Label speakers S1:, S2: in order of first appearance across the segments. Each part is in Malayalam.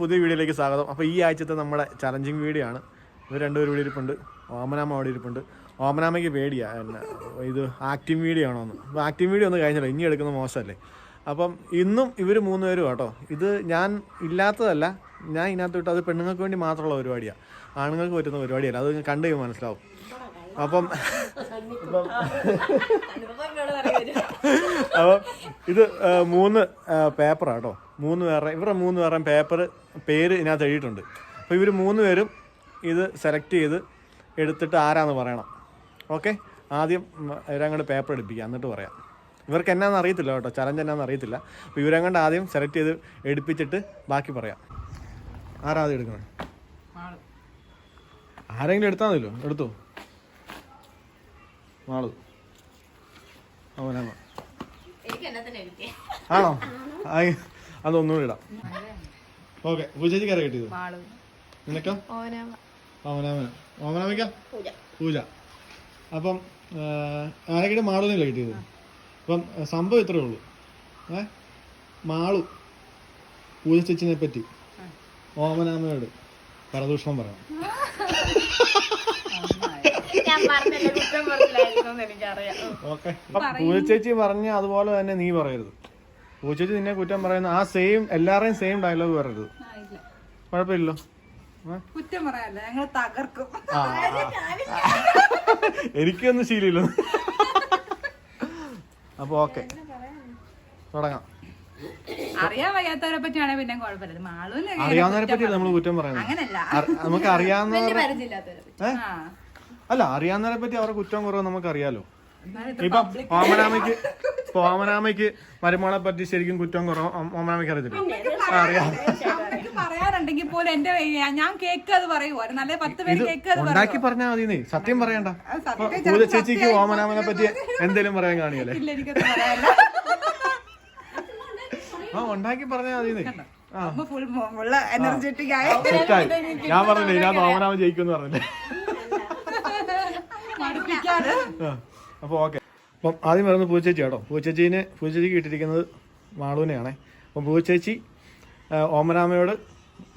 S1: പുതിയ വീഡിയോയിലേക്ക് സ്വാഗതം. അപ്പോൾ ഈ ആഴ്ചത്തെ നമ്മുടെ ചലഞ്ചിങ് വീഡിയോ ആണ്. ഇവർ രണ്ടുപേരും ഇവിടെ ഇരിപ്പുണ്ട്. ഓമനാമ അവിടെ ഇരിപ്പുണ്ട്. ഓമനാമയ്ക്ക് പേടിയാ. എന്നെ ഇത് ആക്റ്റീവ് വീഡിയോ ആണോ എന്ന്. അപ്പോൾ ആക്റ്റീവ് വീഡിയോ ഒന്നും കഴിഞ്ഞില്ല ഇനി എടുക്കുന്ന മോശമല്ലേ. അപ്പം ഇന്നും ഇവർ മൂന്ന് പേരും കേട്ടോ ഇത് ഞാൻ ഇല്ലാത്തതല്ല. ഞാൻ ഇതിനകത്ത് വിട്ട് അത് പെണ്ണുങ്ങൾക്ക് വേണ്ടി മാത്രമുള്ള പരിപാടിയാണ് ആണുങ്ങൾക്ക് പറ്റുന്ന പരിപാടിയല്ല. അത് കണ്ടു കഴിയുമ്പോൾ മനസ്സിലാവും. അപ്പം അപ്പം ഇത് മൂന്ന് പേപ്പറാട്ടോ മൂന്ന് പേരുടെ ഇവരുടെ മൂന്ന് പേരുടെയും പേപ്പർ പേര് ഇതിനകത്ത് എഴുതിയിട്ടുണ്ട്. അപ്പോൾ ഇവർ മൂന്ന് പേരും ഇത് സെലക്ട് ചെയ്ത് എടുത്തിട്ട് ആരാന്ന് പറയണം. ഓക്കെ ആദ്യം ഇവരങ്ങോട്ട് പേപ്പർ എടുപ്പിക്കുക എന്നിട്ട് പറയാം. ഇവർക്ക് എന്നാന്ന് അറിയത്തില്ല കേട്ടോ. ചലഞ്ച് എന്നാന്ന് അറിയത്തില്ല. അപ്പോൾ ഇവരങ്ങോട്ട് ആദ്യം സെലക്ട് ചെയ്ത് എടുപ്പിച്ചിട്ട് ബാക്കി പറയാം. ആരാദ്യം എടുക്കണം ആരെങ്കിലും എടുത്താൽ മതിയല്ലോ. എടുത്തു? മാളു. അവനാണോ ആണോ? ആയി. അതൊന്നുകൂടി ഇടാം ഓക്കെ പൂജയ്ക്ക് കയറി കിട്ടിയത്? നിനക്കോ? ഓമനാമന ഓമനാമിക്ക? പൂജ. അപ്പം ആരെങ്കിലും മാളുന്നില്ല കിട്ടിയത്? അപ്പം സംഭവം ഇത്രേ ഉള്ളൂ. ഏ? മാളു പൂജ ചേച്ചിനെ പറ്റി ഓമനാമയോട് പരദൂഷണം പറയണം.
S2: ഞാൻ പറഞ്ഞല്ലോ കുറ്റം എനിക്കറിയാം.
S1: ഓക്കെ. പൂജ ചേച്ചി പറഞ്ഞ അതുപോലെ തന്നെ നീ പറയരുത്. പൂജ ചേച്ചി നിന്നെ കുറ്റം പറയുന്ന ആ സെയിം എല്ലാരെയും സെയിം ഡയലോഗ് പറയരുത് കുഴപ്പമില്ലല്ലോ?
S3: കുറ്റം പറയാല്ല ഞങ്ങൾ തകർക്കും.
S1: എനിക്കൊന്നും ശീലമില്ല. അപ്പൊ ഓക്കെ തുടങ്ങാം.
S3: അറിയാൻ വയ്യാത്തവരെ പറ്റിയാണെങ്കിൽ പിന്നെ കുഴപ്പമില്ല.
S1: അറിയാവുന്നവരെ പറ്റി നമ്മൾ കുറ്റം പറയുന്നത്?
S3: അങ്ങനല്ല.
S1: നമുക്ക് അറിയാവുന്നവരെ? അല്ല അറിയാവുന്നവരെ പറ്റി അവരുടെ കുറ്റം കുറവ് നമുക്ക് അറിയാലോ ഇപ്പൊ ഓമനാമയ്ക്ക് ഇപ്പൊ ഓമനാമയ്ക്ക് മരുമോളെ പറ്റി ശരിക്കും കുറ്റം കുറവ് ഓമനാമയ്ക്ക് അറിയത്തില്ല? അറിയാം.
S3: പറയാറുണ്ടെങ്കിൽ പോലും എന്റെ ഞാൻ കേക്ക് അത് പറയൂ ഒരു നല്ല പത്ത് പേര് കേക്ക് അത്
S1: ഉണ്ടാക്കി പറഞ്ഞാൽ മതി നീ സത്യം പറയണ്ട. പൂജ ചേച്ചിക്ക് ഓമനാമനെ പറ്റി എന്തേലും പറയാൻ കാണിയല്ലേ ആ ഉണ്ടാക്കി പറഞ്ഞാൽ മതി നീ
S3: എനർജറ്റിക് ആയി.
S1: ഞാൻ പറഞ്ഞില്ലേ ഞാൻ ഓമനാമ ജയിക്കും പറഞ്ഞില്ലേ? അപ്പോൾ ഓക്കെ. അപ്പം ആദ്യം പറയുന്നത് പൂച്ചേച്ചി കേട്ടോ. പൂച്ചേച്ചീനെ പൂച്ചേച്ചിക്ക് ഇട്ടിരിക്കുന്നത് മാളുവിനെയാണ് അപ്പം പൂച്ചേച്ചി ഓമനാമയോട് ഓമരാമയോട്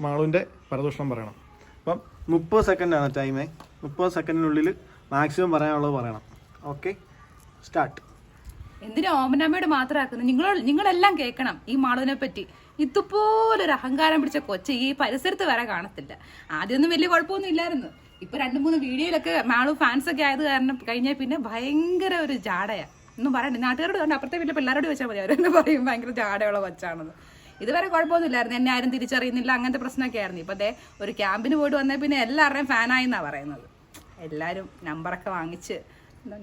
S1: മാളുവിന്റെ പരദൂഷണം പറയണം. അപ്പം മുപ്പത് സെക്കൻഡാണ് ടൈമേ. മുപ്പത് സെക്കൻഡിനുള്ളിൽ മാക്സിമം പറയാനുള്ളത് പറയണം. Okay start.
S3: എന്തിനാ ഓമനാമയോട് മാത്രമാക്കുന്നത് നിങ്ങൾ നിങ്ങളെല്ലാം കേൾക്കണം ഈ മാളുവിനെ പറ്റി. ഇതുപോലൊരു അഹങ്കാരം പിടിച്ച കൊച്ച ഈ പരിസരത്ത് വരെ കാണത്തില്ല. ആദ്യമൊന്നും വലിയ കുഴപ്പമൊന്നും ഇല്ലായിരുന്നു. ഇപ്പൊ രണ്ട് മൂന്ന് വീഡിയോയിലൊക്കെ മാളു ഫാൻസ് ഒക്കെ ആയത് കാരണം കഴിഞ്ഞ പിന്നെ ഭയങ്കര ഒരു ജാടയാ. ഒന്നും പറയണ്ട. നാട്ടുകാരോട് കണ്ട് അപ്പുറത്തെ വീട്ടിലെ പിള്ളേരോട് ചോദിച്ചാൽ മതി. അവരെന്നെ പറയും ഭയങ്കര ജാടയുള്ള കൊച്ചാണെന്ന്. ഇതുവരെ കുഴപ്പമൊന്നുമില്ലായിരുന്നു. എന്നെ ആരും തിരിച്ചറിയുന്നില്ല. അങ്ങനത്തെ പ്രശ്നമൊക്കെ ആയിരുന്നു. ഇപ്പൊ ദേ ഒരു ക്യാമ്പിന് പോയിട്ട് വന്നേ പിന്നെ എല്ലാവരുടെയും ഫാനായി എന്നാ പറയുന്നത്. എല്ലാവരും നമ്പറൊക്കെ വാങ്ങിച്ച്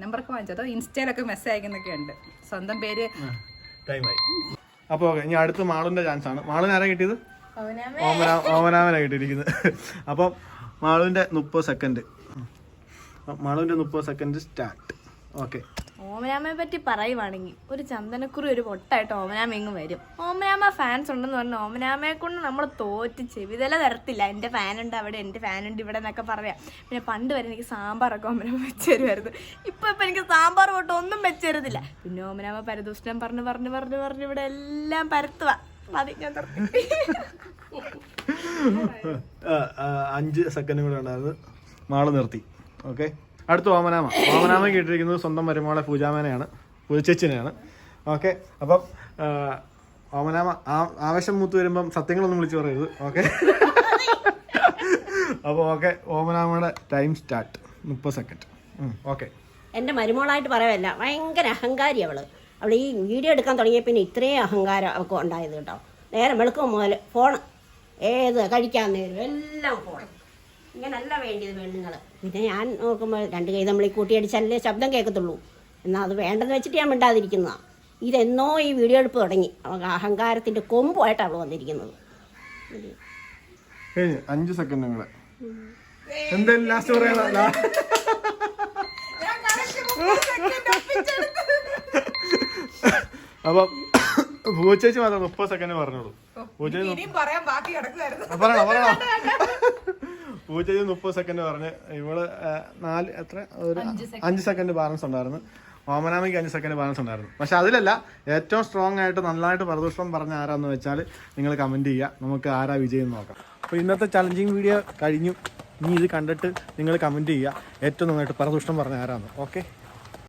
S3: നമ്പറൊക്കെ വാങ്ങിച്ചു അതോ ഇൻസ്റ്റയിലൊക്കെ മെസ്സേജ് അയക്കുന്നൊക്കെ ഉണ്ട്. സ്വന്തം പേര്
S1: അപ്പൊ അപ്പോൾ ഇനി അടുത്ത് മാളുവിന്റെ ചാൻസ് ആണ്. മാളിന് ആരാ കിട്ടിയത്? ഓമന ഓമനാമന കിട്ടിയിരിക്കുന്നത്. അപ്പം മാളുവിന്റെ മുപ്പത് സെക്കൻഡ് മാളുവിന്റെ മുപ്പത് സെക്കൻഡ് സ്റ്റാർട്ട് ഓക്കെ
S2: ഓമനാമയെ പറ്റി പറയുവാണെങ്കിൽ ഒരു ചന്ദനക്കുറി ഒരു പൊട്ടായിട്ട് ഓമനാമ ഇങ്ങ് വരും. ഓമനാമ ഫാൻസ് ഉണ്ടെന്ന് പറഞ്ഞാൽ ഓമനാമയെ കൊണ്ട് നമ്മൾ തോറ്റ് ചെവിതല തരത്തില്ല. എന്റെ ഫാനുണ്ട് അവിടെ എന്റെ ഫാനുണ്ട് ഇവിടെ എന്നൊക്കെ പറയാം. പിന്നെ പണ്ട് വരെ എനിക്ക് സാമ്പാറൊക്കെ ഓമനാമ വെച്ച് തരുമായിരുന്നു ഇപ്പൊ ഇപ്പൊ എനിക്ക് സാമ്പാർ തൊട്ട് ഒന്നും വെച്ച് തരുന്നില്ല പിന്നെ ഓമനാമ പരദൂഷണം പറഞ്ഞ് പറഞ്ഞ് പറഞ്ഞ് പറഞ്ഞ് ഇവിടെ എല്ലാം പരത്തുക മതി ഞാൻ
S1: അഞ്ച് സെക്കൻഡ് കൂടെ ഉണ്ടായിരുന്നു. മാൾ നിർത്തി. ഓക്കെ അടുത്ത വാമനാമ. വാമനാമ കേട്ടിരിക്കുന്നത് സ്വന്തം മരുമോളെ പൂജാമേനയാണ്. പൂജച്ചേച്ചിനെയാണ്. ഓക്കെ അപ്പം വാമനാമ ആവേശം മൂത്ത് വരുമ്പം സത്യങ്ങളൊന്നും വിളിച്ചു പറയരുത്. ഓക്കെ അപ്പോൾ ഓക്കെ ഓമനാമയുടെ ടൈം സ്റ്റാർട്ട് മുപ്പത് സെക്കൻഡ് ഓക്കെ
S4: എന്റെ മരുമോളായിട്ട് പറയല്ല. ഭയങ്കര അഹങ്കാരി അവൾ. അവൾ ഈ വീഡിയോ എടുക്കാൻ തുടങ്ങിയ പിന്നെ ഇത്രയും അഹങ്കാരം ഒക്കെ ഉണ്ടായത് കേട്ടോ. നേരെ വെളുക്കും മുതൽ ഫോൺ ഏത് കഴിക്കാൻ നേരം എല്ലാം ഫോൺ ഇങ്ങനല്ല വേണ്ടിയത് പെണ്ണുങ്ങൾ പിന്നെ ഞാൻ നോക്കുമ്പോൾ രണ്ട് കൈ നമ്മൾ ഈ കൂട്ടിയടിച്ചാലേ ശബ്ദം കേൾക്കത്തുള്ളൂ. എന്നാൽ അത് വേണ്ടെന്ന് വെച്ചിട്ട് ഞാൻ മിണ്ടാതിരിക്കുന്നതാണ് ഇതെന്നോ ഈ വീഡിയോ എടുപ്പ് തുടങ്ങി. അവൾക്ക് അഹങ്കാരത്തിന്റെ കൊമ്പുമായിട്ടാണ് അവൾ വന്നിരിക്കുന്നത്.
S1: അഞ്ച് സെക്കൻഡും ലാസ്റ്റ് പറയാ അപ്പം പൂച്ചേച്ചി മാത്രം മുപ്പത് സെക്കൻഡ് പറഞ്ഞോളൂ. പൂച്ചേച്ചി പറയണോ പറയണോ പൂച്ചേച്ചി മുപ്പത് സെക്കൻഡ് പറഞ്ഞ് ഇവൾ നാല് എത്ര? ഒരു അഞ്ച് സെക്കൻഡ് ബാലൻസ് ഉണ്ടായിരുന്നു. ഓമനാമയ്ക്ക് അഞ്ച് സെക്കൻഡ് ബാലൻസ് ഉണ്ടായിരുന്നു. പക്ഷെ അതിലല്ല ഏറ്റവും സ്ട്രോങ് ആയിട്ട് നന്നായിട്ട് പ്രദൂഷണം പറഞ്ഞ ആരാന്ന് വെച്ചാൽ നിങ്ങൾ കമന്റ് ചെയ്യുക. നമുക്ക് ആരാ വിജയം എന്ന് നോക്കാം. അപ്പോൾ ഇന്നത്തെ ചലഞ്ചിങ് വീഡിയോ കഴിഞ്ഞു. ഇനി ഇത് കണ്ടിട്ട് നിങ്ങൾ കമന്റ് ചെയ്യുക. ഏറ്റവും നന്നായിട്ട് പ്രദൂഷണം പറഞ്ഞ ആരാന്ന്. ഓക്കെ